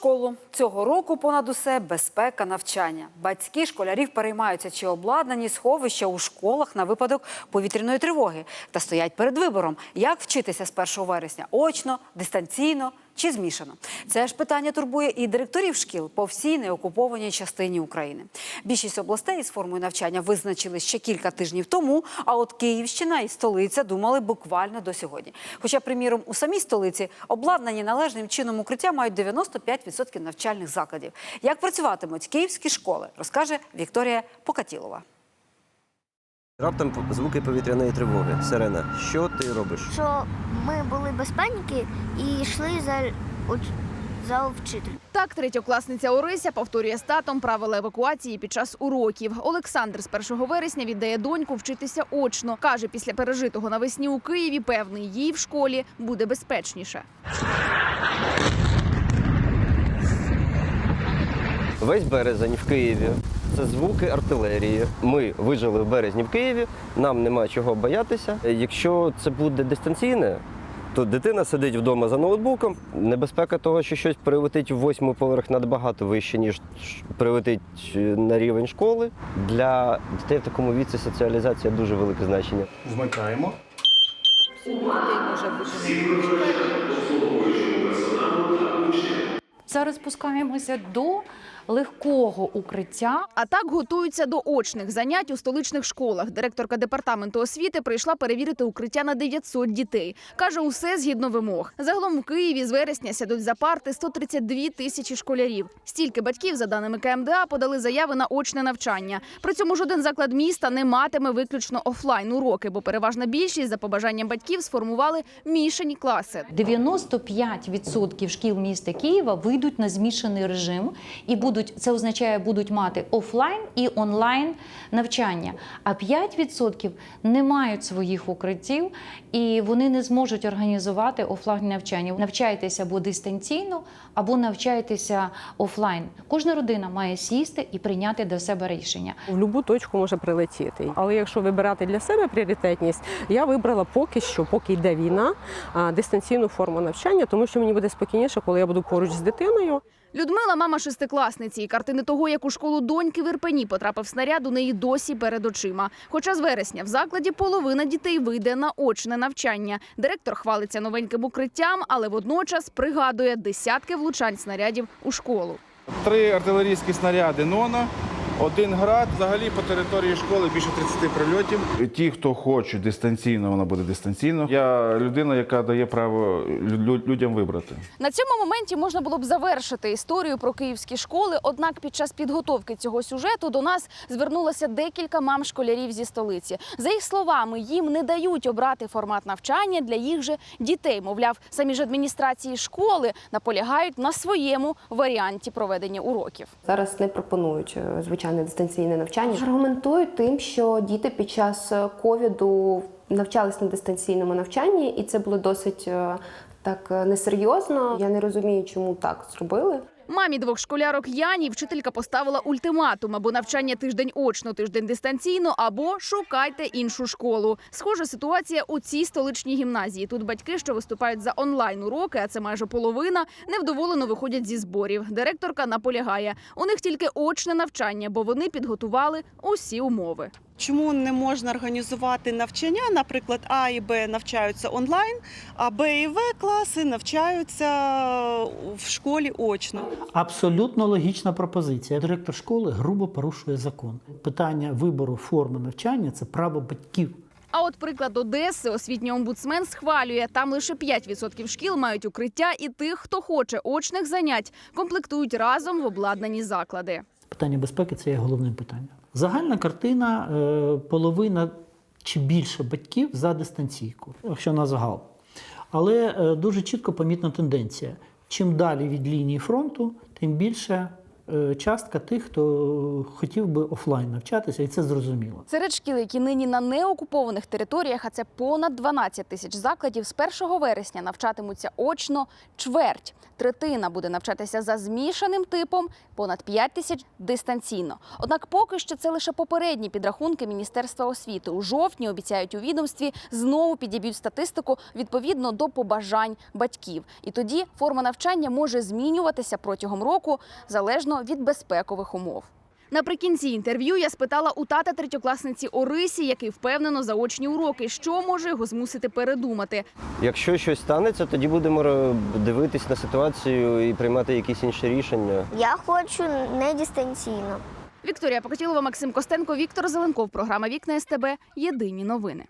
школу цього року понад усе безпека навчання. Батьки школярів переймаються, чи обладнані сховища у школах на випадок повітряної тривоги та стоять перед вибором, як вчитися з 1 вересня очно, дистанційно чи змішано. Це ж питання турбує і директорів шкіл по всій неокупованій частині України. Більшість областей з формою навчання визначили ще кілька тижнів тому. А от Київщина і столиця думали буквально до сьогодні. Хоча, приміром, у самій столиці обладнані належним чином укриття мають 95% навчальних закладів. Як працюватимуть київські школи, розкаже Вікторія Покатілова. Раптом звуки повітряної тривоги. Сирена. Що ти робиш? що ми були без паніки і йшли за, за вчителем. Так, третьокласниця Орися повторює з татом правила евакуації під час уроків. Олександр з 1 вересня віддає доньку вчитися очно. Каже, після пережитого навесні у Києві певний їй в школі буде безпечніше. Весь березень в Києві. Це звуки артилерії. Ми вижили в березні в Києві. Нам нема чого боятися. Якщо це буде дистанційне, то дитина сидить вдома за ноутбуком. Небезпека того, що щось прилетить в восьмий поверх набагато вище, ніж прилетить е, на рівень школи. Для дітей в такому віці соціалізація дуже велике значення. Вмикаємо. Зараз спускаємося до легкого укриття. А так готуються до очних занять у столичних школах. Директорка департаменту освіти прийшла перевірити укриття на 900 дітей. Каже, усе згідно вимог. Загалом у Києві з вересня сядуть за парти 132 тисячі школярів. Стільки батьків, за даними КМДА, подали заяви на очне навчання. При цьому жоден заклад міста не матиме виключно офлайн уроки, бо переважна більшість за побажанням батьків сформували мішані класи. 95% шкіл міста Києва вийдуть на змішаний режим і будуть це означає, будуть мати офлайн і онлайн навчання. А 5% не мають своїх укриттів і вони не зможуть організувати офлайн навчання. Навчайтеся або дистанційно, або навчайтеся офлайн. Кожна родина має сісти і прийняти до себе рішення. В будь-яку точку може прилетіти. Але якщо вибирати для себе пріоритетність, я вибрала поки що, поки йде війна, дистанційну форму навчання, тому що мені буде спокійніше, коли я буду поруч з дитиною. Людмила, мама шестикласниці, і картини того, як у школу доньки в Ірпені потрапив снаряд, у неї досі перед очима. Хоча з вересня в закладі половина дітей вийде на очне навчання. Директор хвалиться новеньким укриттям, але водночас пригадує десятки влучань снарядів у школу. Три артилерійські снаряди «Нона», один град. Взагалі по території школи більше 30 прильотів. Ті, хто хоче дистанційно, вона буде дистанційно. Я людина, яка дає право людям вибрати. На цьому моменті можна було б завершити історію про київські школи. Однак під час підготовки цього сюжету до нас звернулося декілька мам школярів зі столиці. За їх словами, їм не дають обрати формат навчання для їх же дітей. Мовляв, самі ж адміністрації школи наполягають на своєму варіанті проведення уроків. Зараз не пропонують звичайне дистанційне навчання. Аргументують тим, що діти під час е, ковіду навчались на дистанційному навчанні, і це було досить е, так е, несерйозно. Я не розумію, чому так зробили. Мамі двох школярок Яні вчителька поставила ультиматум або навчання тиждень очно, тиждень дистанційно, або шукайте іншу школу. Схожа ситуація у цій столичній гімназії. Тут батьки, що виступають за онлайн уроки, а це майже половина, невдоволено виходять зі зборів. Директорка наполягає, у них тільки очне навчання, бо вони підготували усі умови. Чому не можна організувати навчання? Наприклад, А і Б навчаються онлайн, а Б і В класи навчаються в школі очно. Абсолютно логічна пропозиція. Директор школи грубо порушує закон. Питання вибору форми навчання це право батьків. А от приклад Одеси, освітній омбудсмен схвалює. Там лише 5% шкіл мають укриття, і тих, хто хоче очних занять, комплектують разом в обладнані заклади. Питання безпеки це є головним питанням. Загальна картина е, половина чи більше батьків за дистанційку, якщо на загал. Але е, дуже чітко помітна тенденція. Чим далі від лінії фронту, тим більше частка тих, хто хотів би офлайн навчатися, і це зрозуміло. Серед шкіл, які нині на неокупованих територіях, а це понад 12 тисяч закладів, з 1 вересня навчатимуться очно чверть. Третина буде навчатися за змішаним типом, понад 5 тисяч дистанційно. Однак поки що це лише попередні підрахунки Міністерства освіти. У жовтні обіцяють у відомстві знову підіб'ють статистику відповідно до побажань батьків. І тоді форма навчання може змінюватися протягом року залежно від безпекових умов. Наприкінці інтерв'ю я спитала у тата третьокласниці Орисі, який впевнено заочні уроки, що може його змусити передумати. Якщо щось станеться, тоді будемо дивитись на ситуацію і приймати якісь інші рішення. Я хочу не дистанційно. Вікторія Покатілова, Максим Костенко, Віктор Зеленков. Програма Вікна СТБ. Єдині новини.